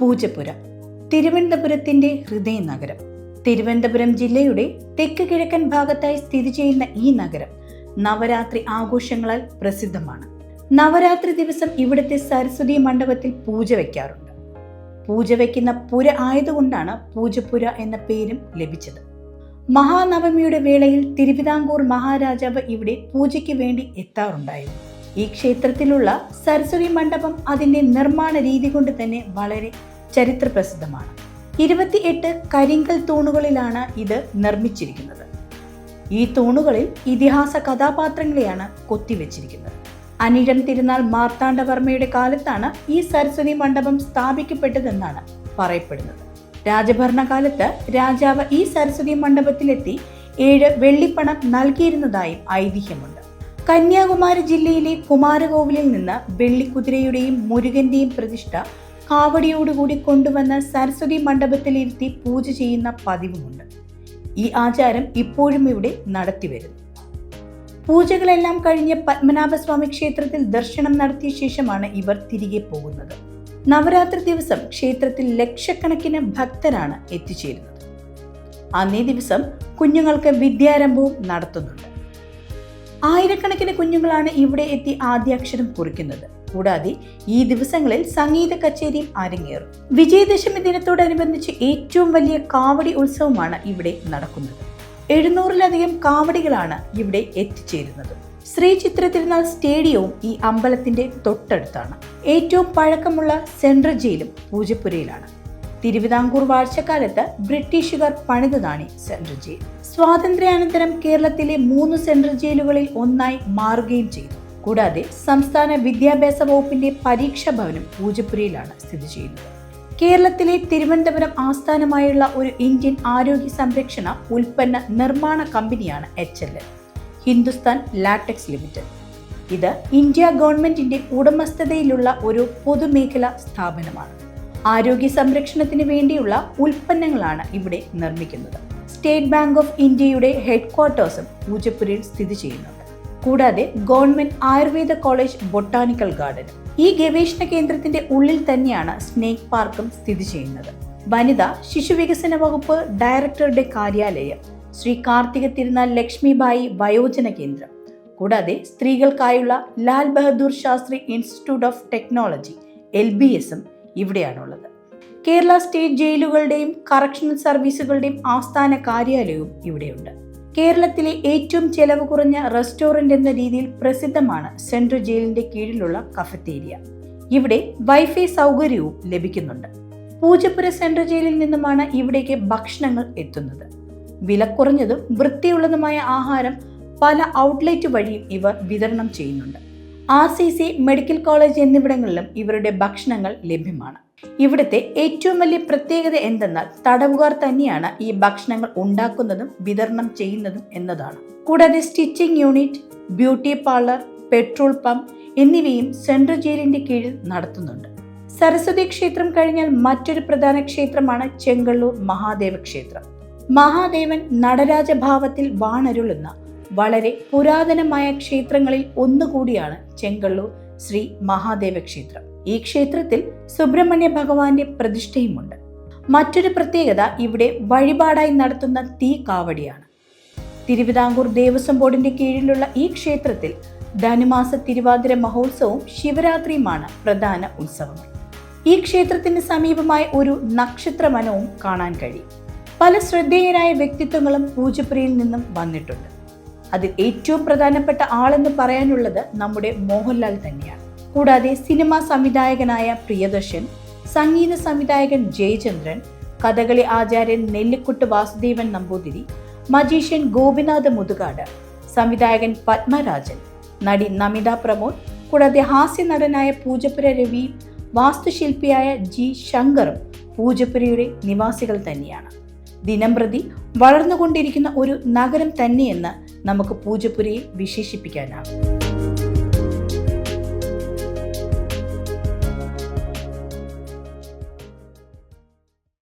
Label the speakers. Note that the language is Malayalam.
Speaker 1: പൂജപ്പുര തിരുവനന്തപുരത്തിന്റെ ഹൃദയനഗരം. തിരുവനന്തപുരം ജില്ലയുടെ തെക്ക് കിഴക്കൻ ഭാഗത്തായി സ്ഥിതി ചെയ്യുന്ന ഈ നഗരം നവരാത്രി ആഘോഷങ്ങളാൽ പ്രസിദ്ധമാണ്. നവരാത്രി ദിവസം ഇവിടുത്തെ സരസ്വതി മണ്ഡപത്തിൽ പൂജ വയ്ക്കാറുണ്ട്. പൂജ വയ്ക്കുന്ന പുര ആയതുകൊണ്ടാണ് പൂജപ്പുര എന്ന പേരും ലഭിച്ചത്. മഹാനവമിയുടെ വേളയിൽ തിരുവിതാംകൂർ മഹാരാജാവ് ഇവിടെ പൂജയ്ക്ക് വേണ്ടി എത്താറുണ്ടായിരുന്നു. ഈ ക്ഷേത്രത്തിലുള്ള സരസ്വതി മണ്ഡപം അതിന്റെ നിർമ്മാണ രീതി കൊണ്ട് തന്നെ വളരെ ചരിത്ര പ്രസിദ്ധമാണ് ഇരുപത്തിയെട്ട് കരിങ്കൽ തൂണുകളിലാണ് ഇത് നിർമ്മിച്ചിരിക്കുന്നത്. ഈ തൂണുകളിൽ ഇതിഹാസ കഥാപാത്രങ്ങളെയാണ് കൊത്തിവെച്ചിരിക്കുന്നത്. അനിഴം തിരുനാൾ മാർത്താണ്ഡവർമ്മയുടെ കാലത്താണ് ഈ സരസ്വതി മണ്ഡപം സ്ഥാപിക്കപ്പെട്ടതെന്നാണ് പറയപ്പെടുന്നത്. രാജഭരണകാലത്ത് രാജാവ് ഈ സരസ്വതി മണ്ഡപത്തിലെത്തി ഏഴ് വെള്ളിപ്പണം നൽകിയിരുന്നതായും ഐതിഹ്യമുണ്ട്. കന്യാകുമാരി ജില്ലയിലെ കുമാരകോവിലിൽ നിന്ന് വെള്ളിക്കുതിരയുടെയും മുരുകന്റെയും പ്രതിഷ്ഠ കാവടിയോടുകൂടി കൊണ്ടുവന്ന സരസ്വതി മണ്ഡപത്തിലിരുത്തി പൂജ ചെയ്യുന്ന പതിവുമുണ്ട്. ഈ ആചാരം ഇപ്പോഴും ഇവിടെ നടത്തിവരുന്നു പൂജകളെല്ലാം കഴിഞ്ഞ് പത്മനാഭസ്വാമി ക്ഷേത്രത്തിൽ ദർശനം നടത്തിയ ശേഷമാണ് ഇവർ തിരികെ പോകുന്നത്. നവരാത്രി ദിവസം ക്ഷേത്രത്തിൽ ലക്ഷക്കണക്കിന് ഭക്തരാണ് എത്തിച്ചേരുന്നത്. അന്നേ ദിവസം കുഞ്ഞുങ്ങൾക്ക് വിദ്യാരംഭവും നടത്തുന്നുണ്ട്. ആയിരക്കണക്കിന് കുഞ്ഞുങ്ങളാണ് ഇവിടെ എത്തി ആദ്യാക്ഷരം കുറിക്കുന്നത്. കൂടാതെ ഈ ദിവസങ്ങളിൽ സംഗീത കച്ചേരിയും അരങ്ങേറും. വിജയദശമി ദിനത്തോടനുബന്ധിച്ച് ഏറ്റവും വലിയ കാവടി ഉത്സവമാണ് ഇവിടെ നടക്കുന്നത്. എഴുന്നൂറിലധികം കാവടികളാണ് ഇവിടെ എത്തിച്ചേരുന്നത്. ശ്രീ ചിത്ര തിരുനാൾ സ്റ്റേഡിയവും ഈ അമ്പലത്തിന്റെ തൊട്ടടുത്താണ്. ഏറ്റവും പഴക്കമുള്ള സെൻട്രൽ ജയിലും പൂജപ്പുരയിലാണ്. തിരുവിതാംകൂർ വാഴ്ചക്കാലത്ത് ബ്രിട്ടീഷുകാർ പണിതതാണ് സെൻട്രൽ ജയിൽ. സ്വാതന്ത്ര്യാനന്തരം കേരളത്തിലെ മൂന്ന് സെൻട്രൽ ജയിലുകളിൽ ഒന്നായി മാറുകയും ചെയ്തു. കൂടാതെ സംസ്ഥാന വിദ്യാഭ്യാസ വകുപ്പിന്റെ പരീക്ഷാ ഭവനം പൂജപ്പുരയിലാണ് സ്ഥിതി ചെയ്യുന്നത്. കേരളത്തിലെ തിരുവനന്തപുരം ആസ്ഥാനമായുള്ള ഒരു ഇന്ത്യൻ ആരോഗ്യ സംരക്ഷണ ഉൽപ്പന്ന നിർമ്മാണ കമ്പനിയാണ് H L L Hindustan latex limited. ഇത് ഇന്ത്യ ഗവൺമെന്റിന്റെ ഉടമസ്ഥതയിലുള്ള ഒരു പൊതുമേഖലാ സ്ഥാപനമാണ്. ആരോഗ്യ സംരക്ഷണത്തിന് വേണ്ടിയുള്ള ഉൽപ്പന്നങ്ങളാണ് ഇവിടെ നിർമ്മിക്കുന്നത്. സ്റ്റേറ്റ് ബാങ്ക് ഓഫ് ഇന്ത്യയുടെ ഹെഡ്ക്വാർട്ടേഴ്സും പൂജപ്പുരയിൽ സ്ഥിതി ചെയ്യുന്നുണ്ട്. കൂടാതെ government Ayurveda college botanical garden. ഈ ഗവേഷണ കേന്ദ്രത്തിന്റെ ഉള്ളിൽ തന്നെയാണ് സ്നേക് പാർക്കും സ്ഥിതി ചെയ്യുന്നത്. വനിതാ ശിശുവികസന വകുപ്പ് ഡയറക്ടറുടെ കാര്യാലയം. ശ്രീ കാർത്തിക തിരുനാൾ ലക്ഷ്മിബായി വയോജന കേന്ദ്രം. കൂടാതെ സ്ത്രീകൾക്കായുള്ള Lal Bahadur Shastri institute of technology L B എസും ഇവിടെയാണുള്ളത്. കേരള സ്റ്റേറ്റ് ജയിലുകളുടെയും കറക്ഷണൽ സർവീസുകളുടെയും ആസ്ഥാന കാര്യാലയവും ഇവിടെയുണ്ട്. കേരളത്തിലെ ഏറ്റവും ചെലവ് കുറഞ്ഞ റെസ്റ്റോറന്റ് എന്ന രീതിയിൽ പ്രസിദ്ധമാണ് സെൻട്രൽ ജയിലിന്റെ കീഴിലുള്ള കഫത്തേരിയ ഇവിടെ വൈഫൈ സൗകര്യവും ലഭിക്കുന്നുണ്ട്. പൂജപ്പുര സെൻട്രൽ ജയിലിൽ നിന്നുമാണ് ഇവിടേക്ക് ഭക്ഷണങ്ങൾ എത്തുന്നത്. വിലക്കുറഞ്ഞതും വൃത്തിയുള്ളതുമായ ആഹാരം പല ഔട്ട്ലെറ്റ് വഴിയും ഇവർ വിതരണം ചെയ്യുന്നുണ്ട്. R C C medical college എന്നിവിടങ്ങളിലും ഇവരുടെ ഭക്ഷണങ്ങൾ ലഭ്യമാണ്. ഇവിടുത്തെ ഏറ്റവും വലിയ പ്രത്യേകത എന്തെന്നാൽ തടവുകാർ തന്നെയാണ് ഈ ഭക്ഷണങ്ങൾ ഉണ്ടാക്കുന്നതും വിതരണം ചെയ്യുന്നതും എന്നതാണ്. കൂടാതെ stitching unit beauty parlour petrol pump എന്നിവയും സെൻട്രൽ ജയിലിന്റെ കീഴിൽ നടത്തുന്നുണ്ട്. സരസ്വതി ക്ഷേത്രം കഴിഞ്ഞാൽ മറ്റൊരു പ്രധാന ക്ഷേത്രമാണ് ചെങ്കള്ളൂർ മഹാദേവ ക്ഷേത്രം. മഹാദേവൻ നടരാജഭാവത്തിൽ വാണരുളുന്ന വളരെ പുരാതനമായ ക്ഷേത്രങ്ങളിൽ ഒന്നുകൂടിയാണ് ചെങ്കള്ളൂർ ശ്രീ മഹാദേവ ക്ഷേത്രം. ഈ ക്ഷേത്രത്തിൽ സുബ്രഹ്മണ്യ ഭഗവാന്റെ പ്രതിഷ്ഠയുമുണ്ട്. മറ്റൊരു പ്രത്യേകത ഇവിടെ വഴിപാടായി നടത്തുന്ന തീ കാവടിയാണ്. തിരുവിതാംകൂർ ദേവസ്വം ബോർഡിന്റെ കീഴിലുള്ള ഈ ക്ഷേത്രത്തിൽ ധനുമാസ തിരുവാതിര മഹോത്സവവും ശിവരാത്രിയുമാണ് പ്രധാന ഉത്സവങ്ങൾ ഈ ക്ഷേത്രത്തിന് സമീപമായി ഒരു നക്ഷത്രമനവും കാണാൻ കഴിയും. പല ശ്രദ്ധേയരായ വ്യക്തിത്വങ്ങളും പൂജപ്പുരയിൽ നിന്നും വന്നിട്ടുണ്ട്. അതിൽ ഏറ്റവും പ്രധാനപ്പെട്ട ആളെന്ന് പറയാനുള്ളത് നമ്മുടെ മോഹൻലാൽ തന്നെയാണ്. കൂടാതെ സിനിമാ സംവിധായകനായ പ്രിയദർശൻ സംഗീത സംവിധായകൻ ജയചന്ദ്രൻ കഥകളി ആചാര്യൻ നെല്ലിക്കുട്ട് വാസുദേവൻ നമ്പൂതിരി മജീഷ്യൻ ഗോപിനാഥ് മുതുകാട് സംവിധായകൻ പത്മരാജൻ നടി നമിത പ്രമോദ് കൂടാതെ ഹാസ്യ നടനായ പൂജപ്പുര രവി വാസ്തുശില്പിയായ ജി ശങ്കറും പൂജപ്പുരയുടെ നിവാസികൾ തന്നെയാണ്. ദിനംപ്രതി വളർന്നുകൊണ്ടിരിക്കുന്ന ഒരു നഗരം തന്നെയെന്ന് നമുക്ക് പൂജപ്പുരയെ വിശേഷിപ്പിക്കാനാകും.